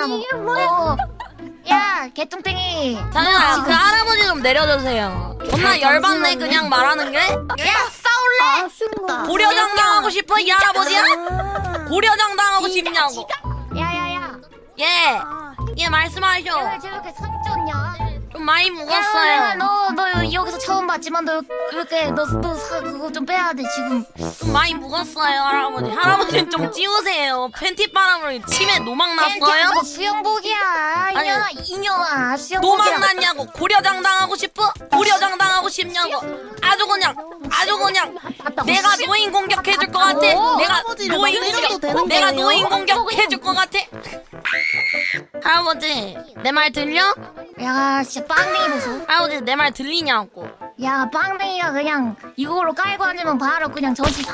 뭐. 어. 야. 잠깐만 지금- 그 할아버지 좀 내려주세요 존나 열받네 그냥 말하는 게 야 싸울래? 아. 고려장 당하고 싶어 이 할아버지야? 아. 고려장 당하고 싶냐고 야야야. 예, 아. 예 말씀하셔 왜 저렇게 상처냐? 좀 많이 야, 묵었어요 너너 여기서 처음 봤지만 너 이렇게 너너 그거 좀 빼야 돼 지금. 좀 많이 묵었어요 할아버지 할아버지 좀 찌우세요 팬티 바람을 침에 노막 났어요? 수영복이야. 이년아 이년아 수영복이야. 노막 났냐고 고려장 당하고 싶어? 고려장 당하고 싶냐고 아주 그냥 아주 그냥 내가 노인 공격해줄 것 같아 어, 내가 할아버지를 노인 공격 내가 거예요? 노인 공격해줄 것 같아 할아버지 내 말 들려? 야 진짜 빵댕이 보소. 할아버지 내말 들리냐고 야 빵댕이가 그냥 이걸로 깔고 앉으면 바로 그냥 전치 사.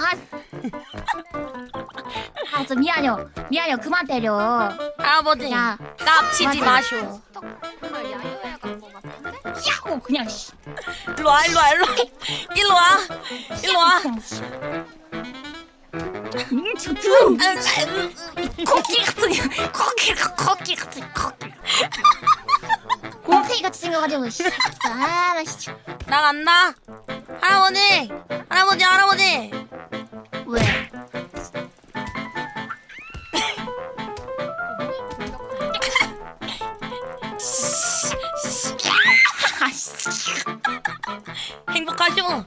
아 저 미안해요 미안해요 그만 때려. 할아버지 야. 깝치지 맞아. 마쇼 야호 그냥 씨. 일로 와 일로 와 일로 와 일로 와 일로 와 음, 좋든. 코끼리 같은 코끼리 코끼리 같은 코 생겨가지고 씨. 아 씨. 나 간다 할아버지 할아버지 할아버지 왜? 아씨. 행복하쇼